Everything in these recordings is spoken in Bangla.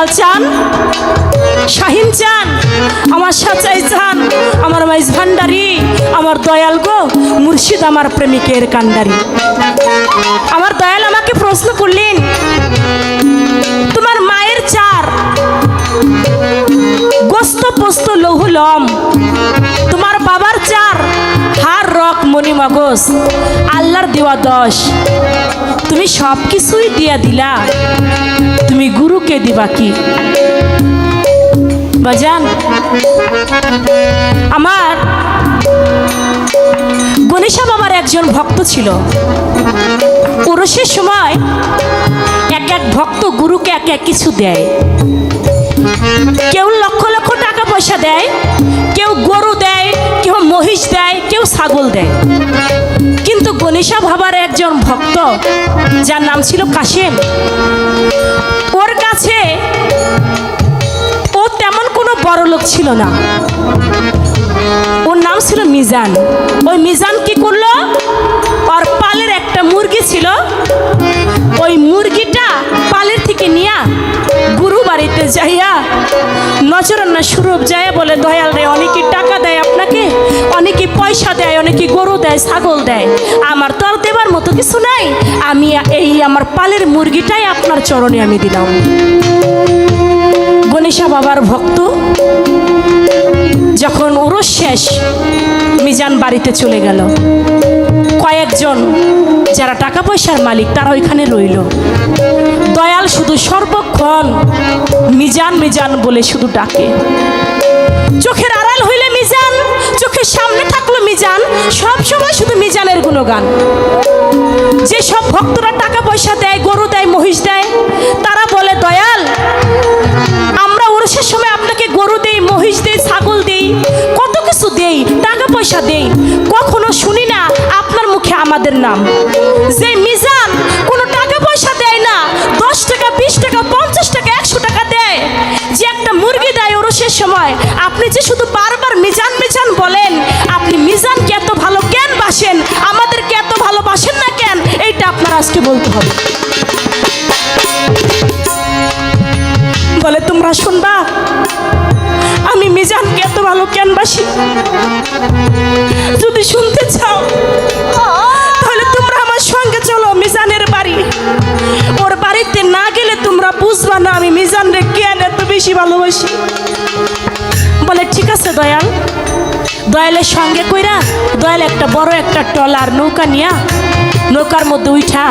দয়াল চান, শাহিন চান, আমার সাচাই চান, আমার মাইজ ভান্ডারি, আমার দয়াল গো, মুর্শিদ আমার প্রেমিকের কান্ডারি। আমার দয়াল আমাকে প্রশ্ন করলেন, তোমার মায়ের চার, গোস্ত পোস্ত লহু লম, তোমার বাবার চার, হার রক মণি মগজ, আল্লাহর দেওয়া দশ, তুমি সব কিছুই দিয়া দিলা। তুমি গুরুকে দিবা কি? বাজান, আমার গণেশা বাবার একজন ভক্ত ছিল। পুরুষের সময় এক এক ভক্ত গুরুকে এক এক কিছু দেয়। কেউ লক্ষ লক্ষ টাকা পয়সা দেয়, কেউ গরু দেয়, কেউ মহিষ দেয়, কেউ ছাগল দেয়। কিন্তু গণেশা ভাবার একজন ভক্ত, যার নাম ছিল কাশেম। ওর কাছে ও তেমন কোনো বড় লোক ছিল না। ওর নাম ছিল মিজান। ওই মিজান কি করল? ওর পালের একটা মুরগি ছিল। ওই মুরগিটা পালের থেকে নিয়া গুরু বাড়িতে যাইয়া নজরান্না সুরূপ যায় বলে, দয়াল রে, অনেকে টাকা দেয় আপনাকে, অনেকে পয়সা দেয়, অনেকে গরু দেয়, ছাগল দেয়। আমার তো আর দেবার মতো কিছু নাই। আমি এই আমার পালের মুরগিটাই আপনার চরণে আমি দিলাম। গণেশা বাবার ভক্ত, যখন ওরস শেষ, মিজান বাড়িতে চলে গেল। কয়েকজন যারা টাকা পয়সার মালিক, তারা ওইখানে রইল। দয়াল শুধু সর্বক্ষণ মিজান মিজান বলে শুধু ডাকে। চোখের আড়াল হইলে চোখের সামনে থাকল মিজান, সব সময় শুধু মিজানের গুণগান। যে সব ভক্তরা টাকা পয়সা দেয়, গরু দেয়, মহিষ দেয়, তারা বলে, দয়াল, আমরা ওরসের সময় আপনাকে গরু দেই, মহিষ দেই, ছাগল দেই, কত কিছু দেই, টাকা পয়সা দেই। কখনো শুনি না আপনার মুখে আমাদের নাম। যে মিজান দেয় সময় আপনি যে শুধু বারবার মিজান মিজান বলেন, আপনি মিজানকে এত ভালো কেন বাসেন? আমাদেরকে এত ভালোবাসেন না কেন? এইটা আপনার আজকে বলতে হবে। বলে, তোমরা শুনবা? আমি মিজানকে এত ভালো কেন বাসি? যদি শুনতে চাও, তাহলে তোমরা আমার সঙ্গে চলো, মিজানের বাড়ি। ওর বাড়িতে না গেলে তোমরা বুঝবা না আমি মিজান রে কেন এত বেশি ভালোবাসি। বলে, ঠিক আছে দয়াল। দয়ালের সঙ্গে কইরা, দয়াল একটা বড় একটা টলার নৌকা নিয়া, নৌকার মধ্যে উঠা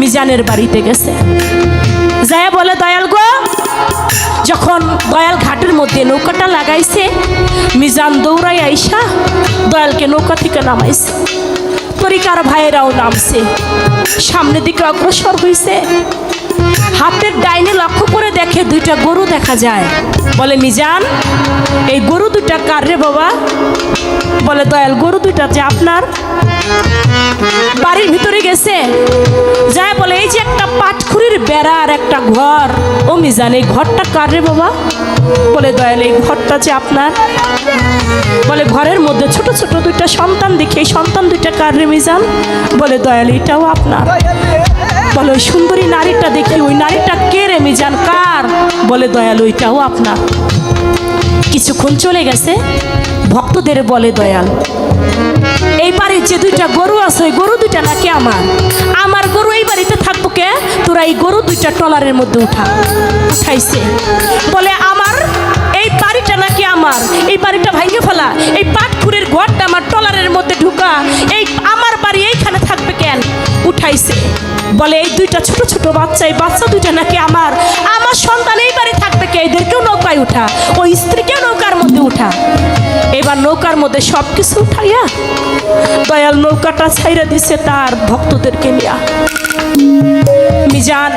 মিজানের বাড়িতে গেছে। যায় বলে, দয়াল গো। যখন দয়াল ঘাটের মধ্যে নৌকাটা লাগাইছে, মিজান দৌড়াই আইসা দয়ালকে নৌকা থেকে নামাইছে। তরিকার ভাইয়েরাও নামছে। সামনের দিকে অগ্রসর হয়েছে হাতের ডাইনে লক্ষ্য করে দেখে দুইটা গরু দেখা যায়। বলে, মিজান, এই গরু দুইটা কার রে বাবা? বলে, দয়াল, গরু দুইটা যে আপনার? বাড়ির ভিতরে গেছে। যায় বলে, এই যে একটা পাটখুরির বেড়া আর একটা ঘর। ও মিজান, এই ঘরটা কার রে বাবা? বলে, দয়াল, এই ঘরটা যে আপনার? বলে, ঘরের মধ্যে ছোট ছোট দুইটা সন্তান দেখে। এই সন্তান দুইটা কার রে মিজান? বলে, দয়াল, এটাও আপনার। বলে, ওই সুন্দরী নারীটা দেখি, ওই নারীটা কে রে মিজান? কার? বলে, দয়াল, ওইটাও আপনার। কিছুক্ষণ চলে গেছে। ভক্তদের বলে, দয়াল এই বাড়ির যে দুইটা গরু আছে, ওই গরু দুইটা নাকি আমার? আমার গরু এই বাড়িতে থাকব কে? তোরা এই গরু দুইটা টলারের মধ্যে উঠা। উঠাইছে। বলে, আমার এই বাড়িটা নাকি আমার? এই বাড়িটা ভাঙে ফেলা। এই পাটপুরের ঘরটা আমার টলারের মধ্যে ঢুকা। এই আমার বাড়ি এইখানে থাকবে কেন? উঠাইছে। বলে, এই দুইটা ছোট ছোট বাচ্চা, এই বাচ্চা দুইটা নাকি আমার। আমার সন্তান এই বাড়ি থাকবে কে? এদেরকেও নৌকায় উঠা। ওই স্ত্রীকেও উঠা। এবার নৌকার মধ্যে সব কিছু উঠাইয়া দয়াল নৌকাটা ছাইরা দিছে তার ভক্তদেরকে নিয়া। মিজান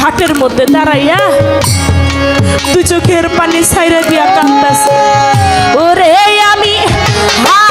ঘাটের মধ্যে দাঁড়াইয়া দু চোখের পানি ছাইরা দিয়া কান্দাছে। ওরে আমি হারাইলে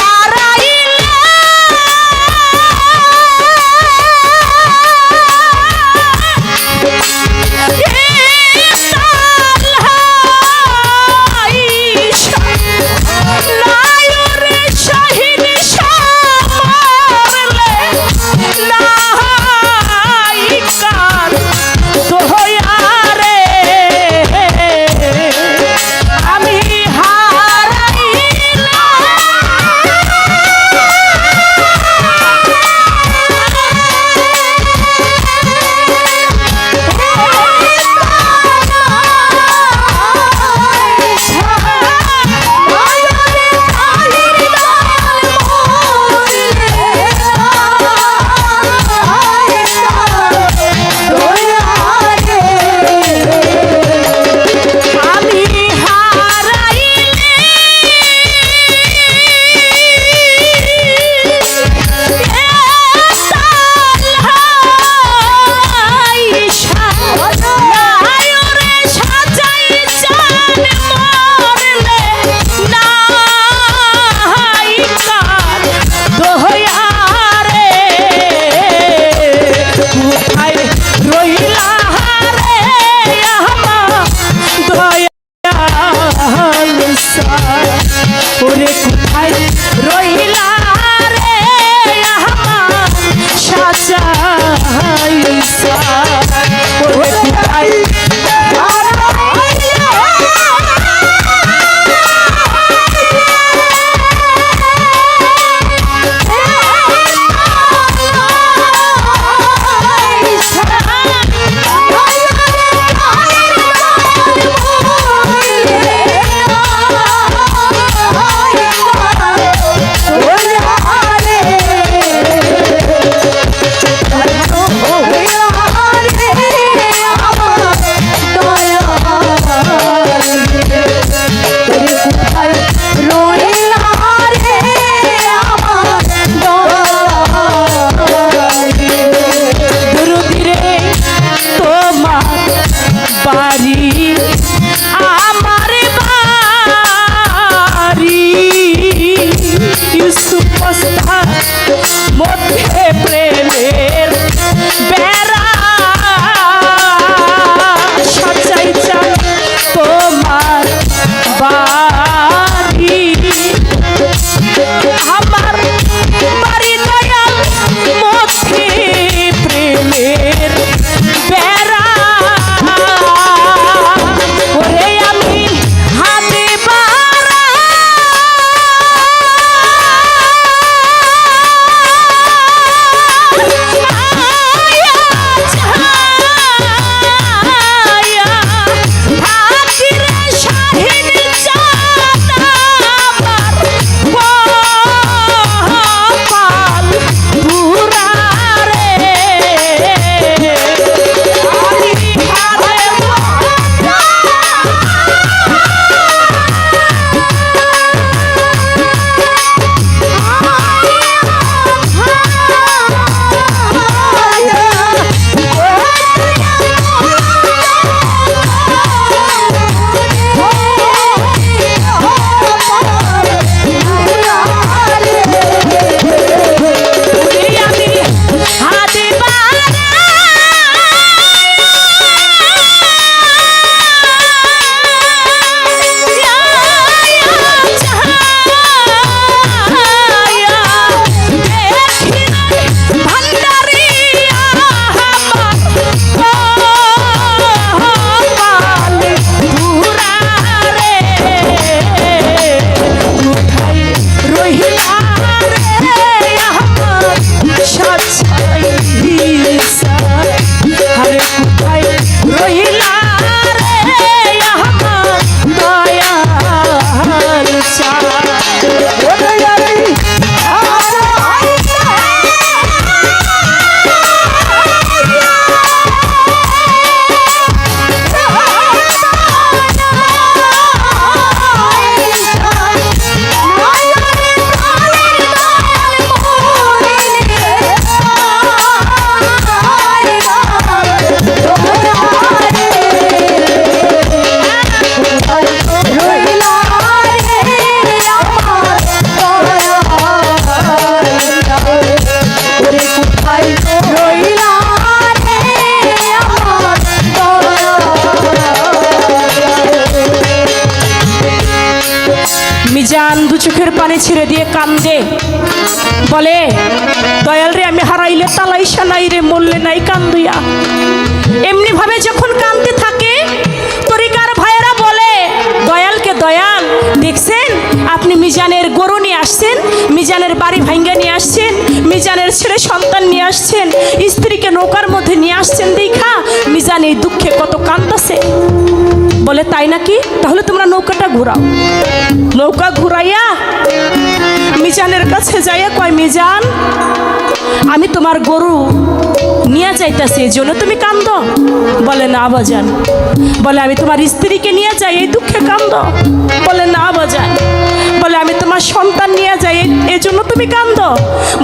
এই দুঃখে কত কান্দছে? বলে তাই নাকি? তাহলে তোমরা নৌকাটা ঘুরাও। নৌকা ঘুরাইয়া মিজানের কাছে যাইয়া কয়, মিজান, আমি তোমার গরু নিয়ে যাইতাছি, এই জন্য তুমি কান্দ? বলে, না বাজান। বলে, আমি তোমার স্ত্রীকে নিয়ে যাই, এই দুঃখে কান্দ। বলে, না বাজান। বলে, আমি তোমার সন্তান নিয়ে যাই, এই জন্য তুমি কান্দ।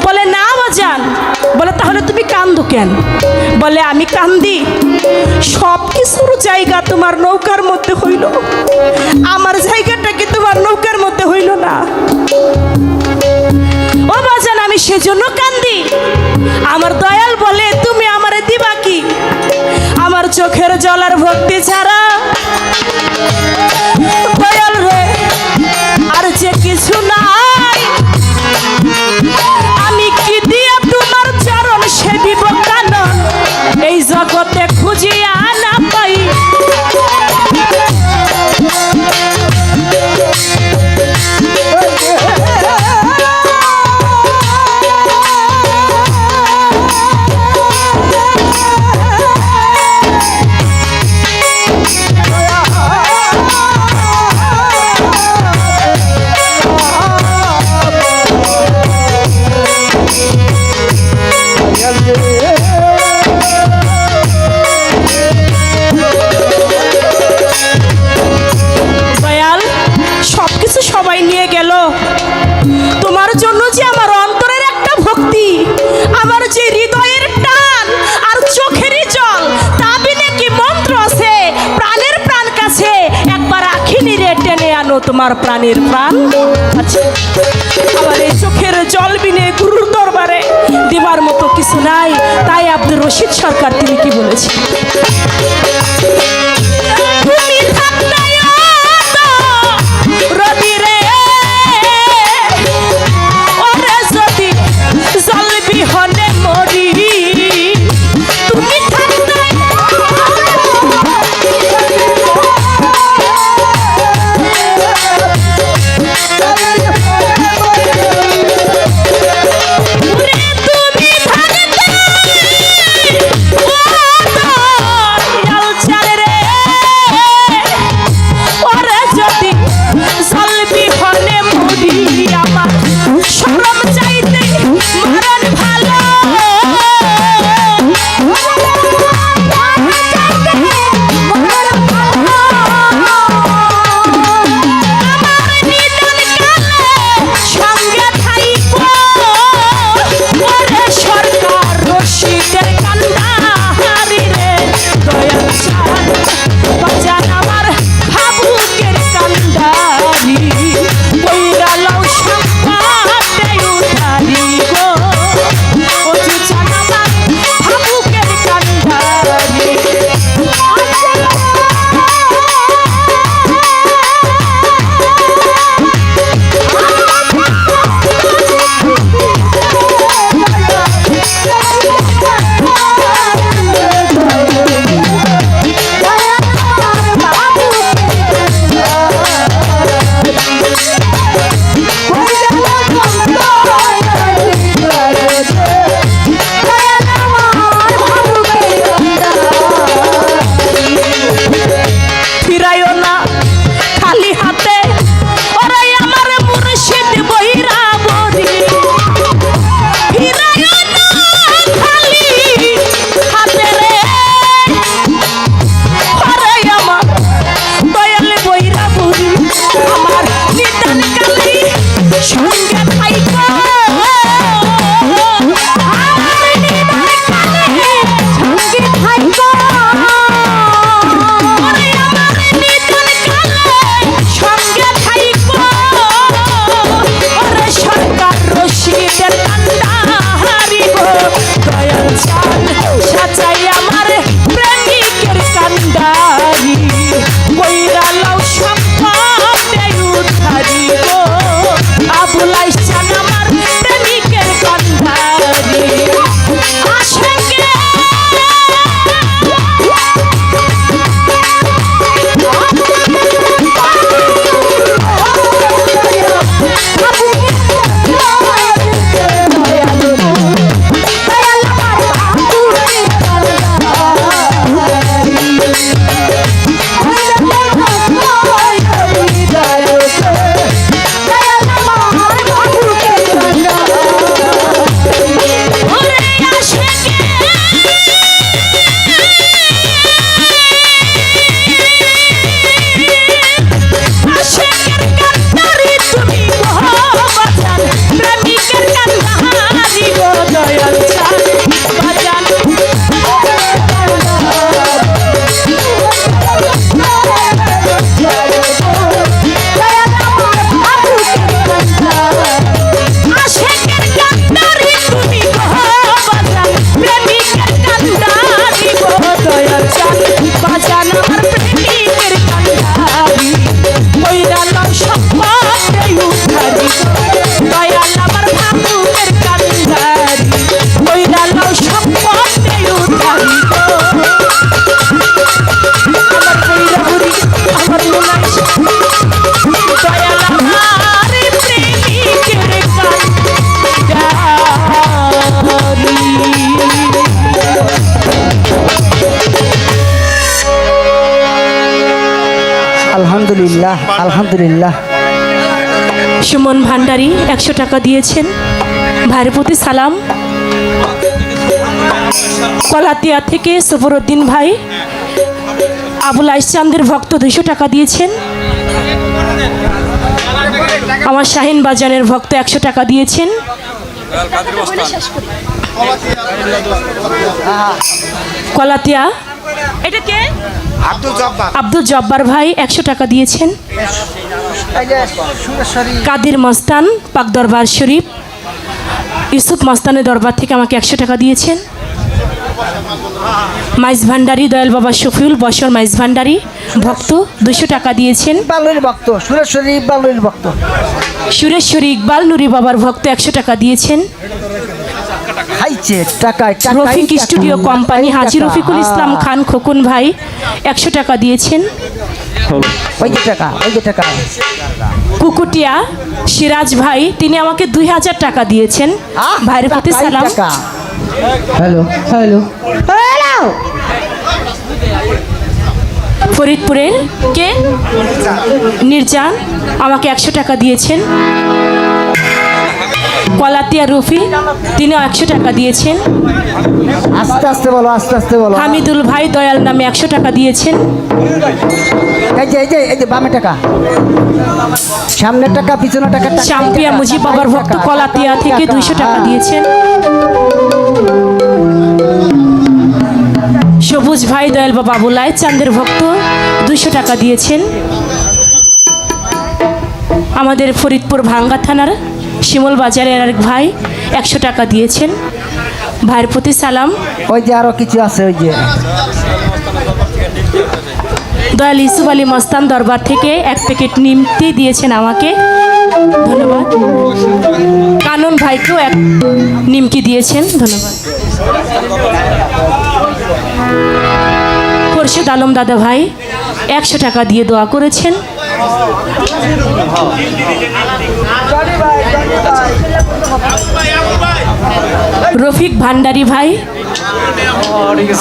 বলে, না বাজান। বলে, তাহলে তুমি কান্দো কেন? বলে, আমি কান্দি। সব কিছুর জায়গা তোমার নৌকার মধ্যে হইল। আমার জায়গাটা কি তোমার নৌকার মধ্যে হইল না? ও বাজান আমি সেজন্য কান্দি। আমার দয়াল বলে, তুমি আমারে দিবা কি? আমার চোখের জলার ভক্তি ছাড়া তোমার প্রাণের প্রাণ আমার এই চোখের জল বিনে গুরুর দরবারে দেবার মতো কিছু নাই। তাই আব্দুর রশিদ সরকার, তিনি কি বলেছেন? আলহামদুলিল্লাহ আলহামদুলিল্লাহ। সুমন ভান্ডারী একশো টাকা দিয়েছেন। ভাইয়ের প্রতি সালাম। কলাতিয়া থেকে সফরউদ্দিন ভাই। আবুল আইসচান্দের ভক্ত দুশো টাকা দিয়েছেন। আমার শাহিন বাজানের ভক্ত একশো টাকা দিয়েছেন। কলাতিয়া। এটা কে? আব্দুল জব্বার। ভাই একশো টাকা দিয়েছেন। কাদির মস্তান পাক দরবার শরীফ। ইউসুফ মস্তানের দরবার থেকে আমাকে একশো টাকা দিয়েছেন। মাইজ ভান্ডারি দয়াল বাবা শফিউল বসর মাইজ ভান্ডারি। ভক্ত দুশো টাকা দিয়েছেন। বালুর ভক্ত সুরেশ্বরী বালুর ভক্ত। সুরেশ্বরী ইকবাল নুরি বাবার ভক্ত একশো টাকা দিয়েছেন। খাইছে টাকায় টাকায় রফিক স্টুডিও কোম্পানি হাজি রফিকুল ইসলাম। খান খোকন ভাই একশো টাকা দিয়েছেন। ওই টাকা ওই টাকা। কুকুটিয়া সিরাজ ভাই তিনি আমাকে দুই হাজার টাকা দিয়েছেন। ভাইয়ের প্রতি সালাম। টাকা। হ্যালো। হ্যালো। ফরিদপুরের কে? নির্জান আমাকে একশো টাকা দিয়েছেন। কলাতিয়া রফি তিনিও একশো টাকা দিয়েছেন। আস্তে আস্তে বলো আস্তে আস্তে বলো। হামিদুল ভাই দয়াল নামে একশো টাকা দিয়েছেন। এই যে এই যে এই যে বামে টাকা। সামনের টাকা পিছনের টাকা চাম্পিয়া মুজিব বাবার ভক্ত কলাতিয়া থেকে দুইশো টাকা হ্যাঁ। দিয়েছেন। সবুজ ভাই দয়াল বাবা বুলাই চাঁদের ভক্ত দুইশো টাকা দিয়েছেন। আমাদের ফরিদপুর ভাঙ্গা থানার শিমল বাজারের এক ভাই একশো টাকা দিয়েছেন। ভাইয়ের প্রতি সালাম। ওই যে আরও কিছু আছে ওই যে। দয়াল ইসুফ আলী মস্তান দরবার থেকে এক প্যাকেট নিমতি দিয়েছেন আমাকে। ধন্যবাদ। কানন ভাইকেও এক নিমকি দিয়েছেন। ধন্যবাদ। খোরশেদ আলম দাদা ভাই একশো টাকা দিয়ে দোয়া করেছেন। রফিক ভান্ডারি ভাই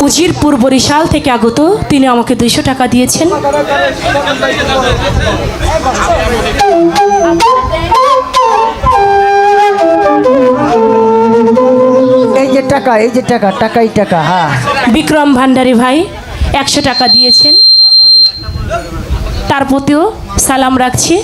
উজিরপুর বরিশাল থেকে আগত তিনি আমাকে দুইশো টাকা দিয়েছেন। এই যে টাকা এই যে টাকা টাকাই টাকা হ্যাঁ। বিক্রম ভান্ডারি ভাই একশো টাকা দিয়েছেন। তার প্রতিও সালাম রাখছি।